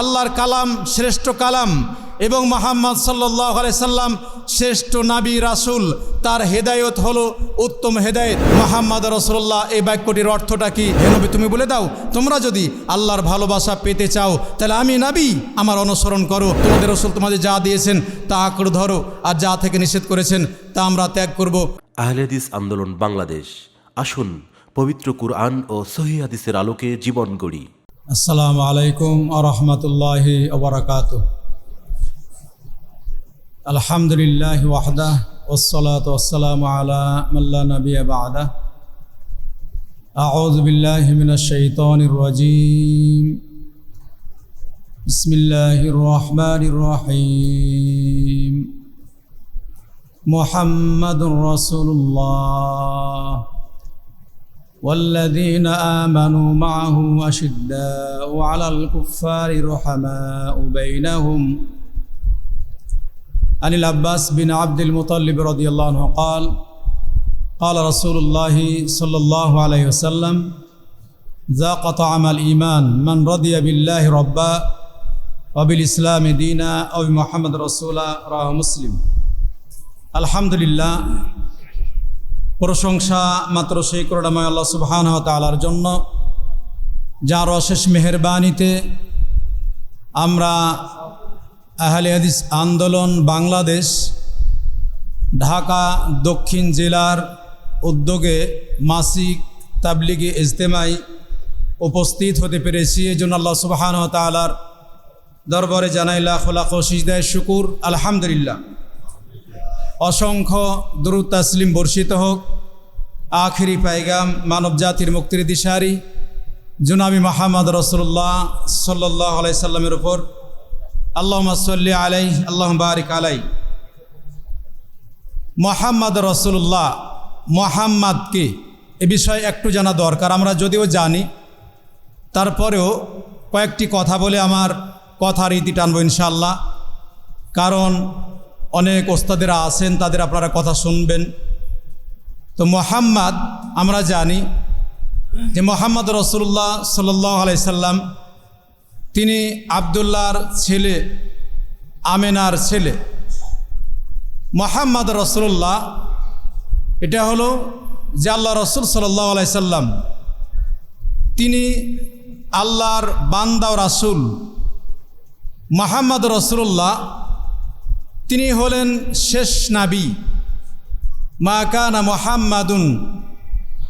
আল্লাহর কালাম, শ্রেষ্ঠ কালাম এবং মোহাম্মদ সাল্লাহ সাল্লাম শ্রেষ্ঠ নাবী রাসুল, তার হেদায়ত হলো উত্তম হেদায়ত। মোহাম্মদ রসুল্লাহ এই বাক্যটির অর্থটা কি? হে নবী, তুমি বলে দাও, তোমরা যদি আল্লাহর ভালোবাসা পেতে চাও, তাহলে আমি নাবি, আমার অনুসরণ করো। তোমাদের রসুল তোমাদের যা দিয়েছেন, তা আঁকড়ে ধরো, আর যা থেকে নিষেধ করেছেন, তা আমরা ত্যাগ করব। আহলেদিস আন্দোলন বাংলাদেশ। আসুন, পবিত্র কুরআন ও সহি হাদিসের আলোকে জীবন গড়ি। السلام عليكم ورحمة الله وبركاته. الحمد لله وحده والصلاة والسلام على من لا نبي بعده. أعوذ بالله من الشيطان الرجيم. بسم الله الرحمن الرحيم. محمد رسول الله. والذين آمنوا معه أشداء على الكفار رحماء بينهم. عن العباس بن عبد المطلب رضي الله عنه قال قال رسول الله صلى الله عليه وسلم ذاق طعم الإيمان من رضي بالله ربا وبالإسلام دينا أو بمحمد رسولا رواه مسلم. الحمد لله প্রশংসা মাত্র সেই করুণাময় আল্লাহ সুবহান তালার জন্য, যার অশেষ মেহরবানিতে আমরা আহলে হাদিস আন্দোলন বাংলাদেশ, ঢাকা, দক্ষিণ জেলার উদ্যোগে মাসিক তাবলিগি ইজতেমাই উপস্থিত হতে পেরেছি। এই জন্য আল্লাহ সুবাহান তালার দরবারে জানাইলা খোলা খসিদায় শুকুর। আলহামদুলিল্লাহ। অসংখ্য দ্রুত তাসলিম বর্ষিত হোক। আখিরি পাইগাম মানব জাতির মুক্তির দিশারি। জুনাবি মাহমদ রসুল্লাহ সাল্লাহ আলাই সাল্লামের উপর। আল্লাহ সাল্লি আলাই আল্লাহ বারিক আলাই মোহাম্মদ রসুল্লাহ মোহাম্মদকে এ বিষয়ে একটু জানা দরকার, আমরা যদিও জানি। তারপরেও কয়েকটি কথা বলে আমার কথার ইতি টানবো ইনশাল্লাহ কারণ অনেক ওস্তাদেরা আছেন, তাদের আপনারা কথা শুনবেন। তো মোহাম্মদ, আমরা জানি যে মোহাম্মদ রসুল্লাহ সাল্লাহ আলাইসাল্লাম তিনি আবদুল্লাহর ছেলে, আমেনার ছেলে। মোহাম্মদ রসুল্লাহ, এটা হলো যে আল্লাহ রসুল সাল্লাহ আলাইসাল্লাম তিনি আল্লাহর বান্দা রাসুল। মোহাম্মদ রসুল্লাহ, তিনি হলেন শেষ নাবি। মা কানা মোহাম্মাদুন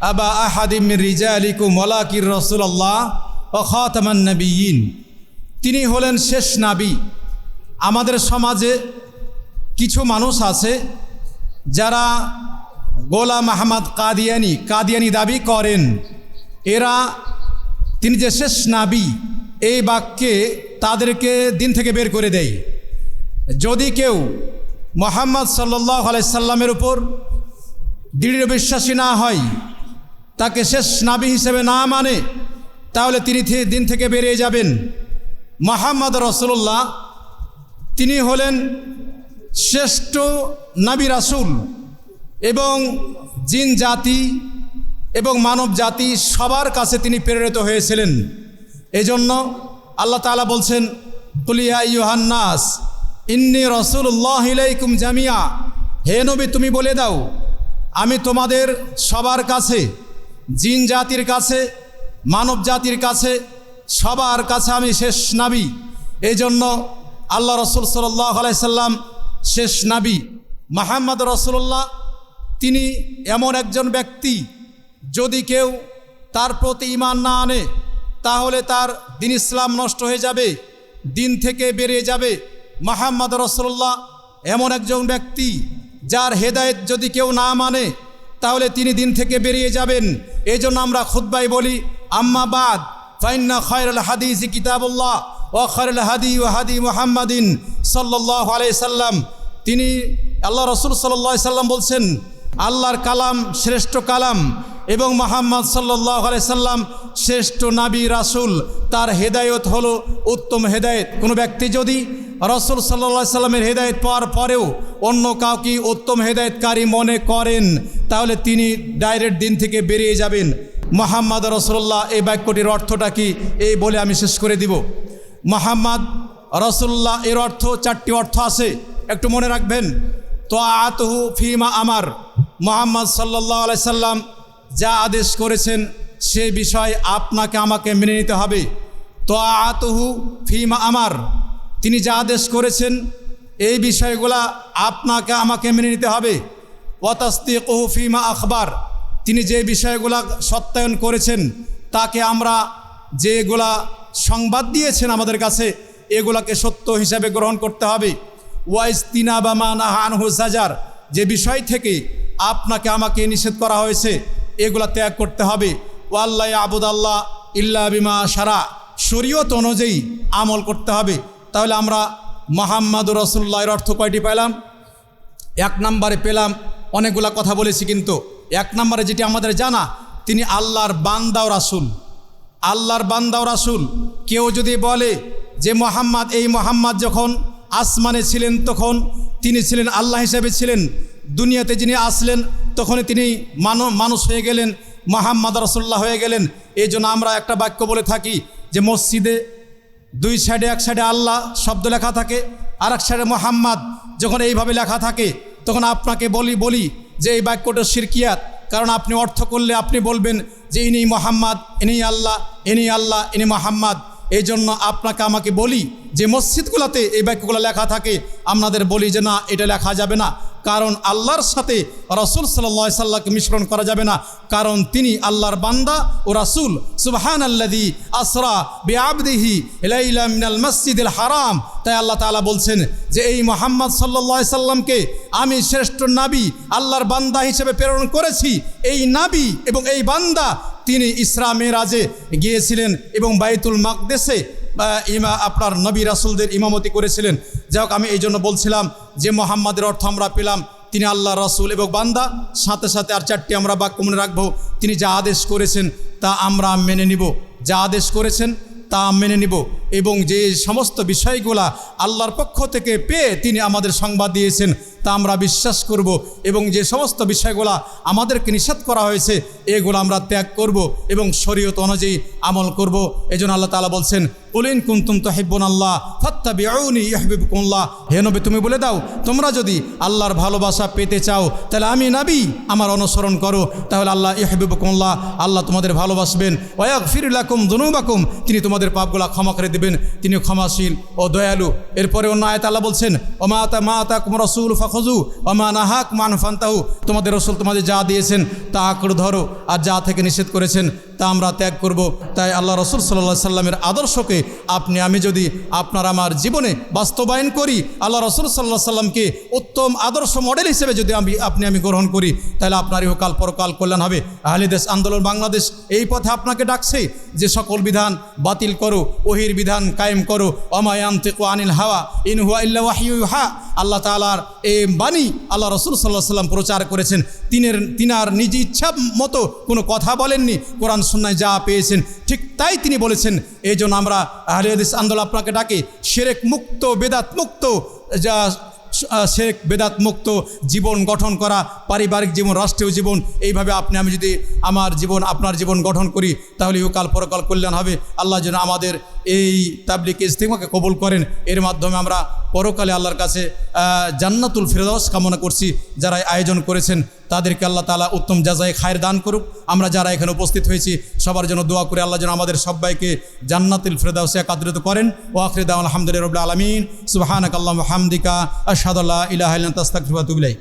আবা আহাদিম রিজা আলিকু মলাকির রসুল্লাহ ও খাতামান তিনি হলেন শেষ নাবি। আমাদের সমাজে কিছু মানুষ আছে যারা গোলাম আহমদ কাদিয়ানি কাদিয়ানি দাবি করেন। এরা, তিনি যে শেষ নাবি, এই বাক্যে তাদেরকে দিন থেকে বের করে দেয়। যদি কেউ মোহাম্মদ সাল্লাহ আলাইসাল্লামের উপর দৃঢ় বিশ্বাসী না হয়, তাকে শেষ নাবি হিসেবে না মানে তাহলে তিনি দিন থেকে বেরিয়ে যাবেন। মোহাম্মদ রসুল্লাহ তিনি হলেন শ্রেষ্ঠ নাবি রাসুল এবং জিন জাতি এবং মানব জাতি সবার কাছে তিনি প্রেরিত হয়েছিলেন। এজন্য আল্লাহ তালা বলছেন কুলিয়া ইউহান্নাস ইন্নি রসুল্লাহ ইলাইকুম জামিয়া হে নবী, তুমি বলে দাও আমি তোমাদের সবার কাছে, জিন জাতির কাছে, মানব জাতির কাছে, সবার কাছে আমি শেষ নাবি। এই জন্য আল্লাহ রসুল সাল্লাহ আলাইসাল্লাম শেষ নাবি। মাহাম্মদ রসুল্লাহ তিনি এমন একজন ব্যক্তি, যদি কেউ তার প্রতি ইমান না আনে, তাহলে তার দিন ইসলাম নষ্ট হয়ে যাবে, দিন থেকে বেরিয়ে যাবে। মাহাম্মদ রসুল্লাহ এমন একজন ব্যক্তি যার হেদায়েত যদি কেউ না মানে তাহলে তিনি দিন থেকে বেরিয়ে যাবেন। এই জন্য আমরা খুদ্বাই বলি, আম্মা বাদ, ফাইন্না খয়রুল হাদিস কিতাবুল্লাহ ও খয়রুল হাদি ও হাদি মুহাম্মাদিন সাল্লাহ সাল্লাম। তিনি আল্লাহ রসুল সাল্লাহ সাল্লাম বলছেন, আল্লাহর কালাম শ্রেষ্ঠ কালাম এবং মোহাম্মদ সাল্লাহ সাল্লাম শ্রেষ্ঠ নাবি রাসুল। তার হেদায়ত হলো উত্তম হেদায়ত। কোনো ব্যক্তি যদি রসুল সাল্লা সাল্লামের হেদায়ত পাওয়ার পরেও অন্য কাউকে উত্তম হেদায়তকারী মনে করেন, তাহলে তিনি ডাইরেক্ট দিন থেকে বেরিয়ে যাবেন। মোহাম্মদ রসুল্লাহ এই বাক্যটির অর্থটা কি? এই বলে আমি শেষ করে দিব। মোহাম্মদ রসুল্লাহ এর অর্থ চারটি অর্থ আছে। একটু মনে রাখবেন তো আতহু ফিমা আমার। মোহাম্মদ সাল্লাহ আলাই সাল্লাম যা আদেশ করেছেন, সে বিষয় আপনাকে আমাকে মেনে নিতে হবে। তো আতহু ফিমা আমার। তিনি যা আদেশ করেছেন, এই বিষয়গুলা আপনাকে, আমাকে মেনে নিতে হবে। ওয়াতাস্তিকহু ফিমা আখবার। তিনি যে বিষয়গুলা সত্যায়ন করেছেন, তাকে আমরা যেগুলা সংবাদ দিয়েছেন আমাদের কাছে, এগুলাকে সত্য হিসাবে গ্রহণ করতে হবে। ওয়াইস্তিনা বা মানাহানহু সাজার যে বিষয় থেকে আপনাকে, আমাকে নিষেধ করা হয়েছে, এগুলা ত্যাগ করতে হবে। ওয়াল্লাহ আবুদ আল্লাহ ইল্লা বিমা সারা শরীয়ত অনুযায়ী আমল করতে হবে। তাহলে আমরা মোহাম্মদুর রসুল্লাহর অর্থ কয়টি পেলাম? এক নম্বরে পেলাম, অনেকগুলা কথা বলেছি কিন্তু। এক নম্বরে যেটি আমাদের জানা, তিনি আল্লাহর বান্দাও রাসুল। আল্লাহর বান্দাও রাসুল। কেউ যদি বলে যে মোহাম্মদ, এই মোহাম্মদ যখন আসমানে ছিলেন তখন তিনি ছিলেন আল্লাহ হিসেবে ছিলেন, দুনিয়াতে যিনি আসলেন তখনই তিনি মানব মানুষ হয়ে গেলেন, মোহাম্মদ রসুল্লাহ হয়ে গেলেন। এই জন্য আমরা একটা বাক্য বলে থাকি যে মসজিদে দুই সাইডে এক সাইডে আল্লাহ শব্দ লেখা থাকে আর এক সাইডে মোহাম্মদ। যখন এইভাবে লেখা থাকে, তখন আপনাকে বলি বলি যে এই বাক্যটা শিরকিয়াত কারণ আপনি অর্থ করলে আপনি বলবেন যে ইনি মোহাম্মদ, ইনি আল্লাহ ইনি আল্লাহ, ইনি মোহাম্মদ। এই জন্য আপনাকে আমাকে বলি যে মসজিদগুলোতে এই বাক্যগুলো লেখা থাকে, আপনাদের বলি যে না, এটা লেখা যাবে না। কারণ আল্লাহর সাথে রসুল সাল্লা সাল্লাহকে মিশ্রণ করা যাবে না। কারণ তিনি আল্লাহর বান্দা ও রাসুল। সুবহান আল্লাদি আসরা বেআবদিহি মিনাল মসজিদুল হারাম। তাই আল্লাহ তাআলা বলছেন যে, এই মোহাম্মদ সাল্লাহ সাল্লামকে আমি শ্রেষ্ঠ নাবি, আল্লাহর বান্দা হিসেবে প্রেরণ করেছি। এই নাবি এবং এই বান্দা তিনি ইসরা মেরাজে গিয়েছিলেন এবং বাইতুল মাকদেশে ইমা আপনার নবী রাসুলদের ইমামতি করেছিলেন। যাই হোক, আমি এই জন্য বলছিলাম যে মোহাম্মদের অর্থ আমরা পেলাম। তিনি আল্লাহ রাসুল এবং বান্দা, সাথে সাথে আর চারটি আমরা বাক্য মনে রাখব। তিনি যা আদেশ করেছেন, তা আমরা মেনে নিব। যা আদেশ করেছেন, তা মেনে নিব। এবং যে সমস্ত বিষয়গুলা আল্লাহর পক্ষ থেকে পেয়ে তিনি আমাদের সংবাদ দিয়েছেন তা আমরা বিশ্বাস করব এবং যে সমস্ত বিষয়গুলা আমাদেরকে নিষেধ করা হয়েছে, এগুলো আমরা ত্যাগ করব এবং শরীয়ত অনুযায়ী আমল করব। এজন্য আল্লাহ তালা বলছেন উলিন কুন্তুম তো হেব্বন আল্লাহ ফত্তা বিউনি ইহবিবকুল্লাহ হে নবী, তুমি বলে দাও, তোমরা যদি আল্লাহর ভালোবাসা পেতে চাও, তাহলে আমি নাবি, আমার অনুসরণ করো। তাহলে আল্লাহ ইহবিবকুল্লাহ আল্লাহ তোমাদের ভালোবাসবেন। ওয়াক ফিরুলাকুম দুনুবাকুম। তিনি তোমাদের পাপগুলা ক্ষমা করে দেবেন। তিনি ক্ষমাশীল ও দয়ালু। এরপরে অন্য আয়ত আল্লাহ বলছেন ওমাতা মাতা কুম রসুল ফখজু অমান নাহাক মান ফান্তাহু। তোমাদের রসুল তোমাদের যা দিয়েছেন তা আঁকড় ধরো আর যা থেকে নিষেধ করেছেন তা আমরা ত্যাগ করব। তাই আল্লাহ রসুল সাল্লাহ সাল্লামের আদর্শকে আপনি, আমি যদি আপনার আমার জীবনে বাস্তবায়ন করি, আল্লাহ রসুল সাল্লাহ সাল্লামকে উত্তম আদর্শ মডেল হিসেবে যদি আমি, আপনি, আমি গ্রহণ করি, তাহলে আপনার ইহকাল পরকাল কল্যাণ হবে। আহলি দেশ আন্দোলন বাংলাদেশ এই পথে আপনাকে ডাকছে যে সকল বিধান বাতিল করো, ওহির বিধান কায়েম করো। অমায়ান তেকো আনিল হাওয়া, ইন হুয়া ইল্লা আল্লাহ তালার এই বাণী আল্লাহ রসুল সাল্লাহ সাল্লাম প্রচার করেছেন। তিনের, তিনার নিজ ইচ্ছা মতো কোনো কথা বলেননি। কোরআন সুন্নায় যা পেয়েছেন, ঠিক তাই তিনি বলেছেন, এই জন্য আমরা আহলিয়াদিস আন্দোলন আপনাকে ডাকে সেরেক মুক্ত, বেদাত মুক্ত, যা শেখ বেদাত মুক্ত জীবন গঠন করা, পারিবারিক জীবন, রাষ্ট্রীয় জীবন, এইভাবে আপনি, আমি যদি আমার জীবন, আপনার জীবন গঠন করি, তাহলে ইউকাল পরকাল কল্যাণ হবে। আল্লাহ যেন আমাদের এই তাবলিক ইস্তিমাকে কবুল করেন। এর মাধ্যমে আমরা পরকালে আল্লাহর কাছে জান্নাতুল ফেরদাউস কামনা করছি। যারা আয়োজন করেছেন, তাদেরকে আল্লাহ তালা উত্তম যাজাই খায়ের দান করুক। আমরা যারা এখানে উপস্থিত হয়েছি, সবার জন্য দোয়া করে আল্লাহ যেন আমাদের সবাইকে জান্নাতুল ফেরদাউসে একাত্রিত করেন। ও আখরিদ আলহামদুলিল্লাহ আলমিন। সুবাহানক আল্লাহ হামদিকা আশাদুল্লাহ ইলাহ তাস্তাক তুবিলাই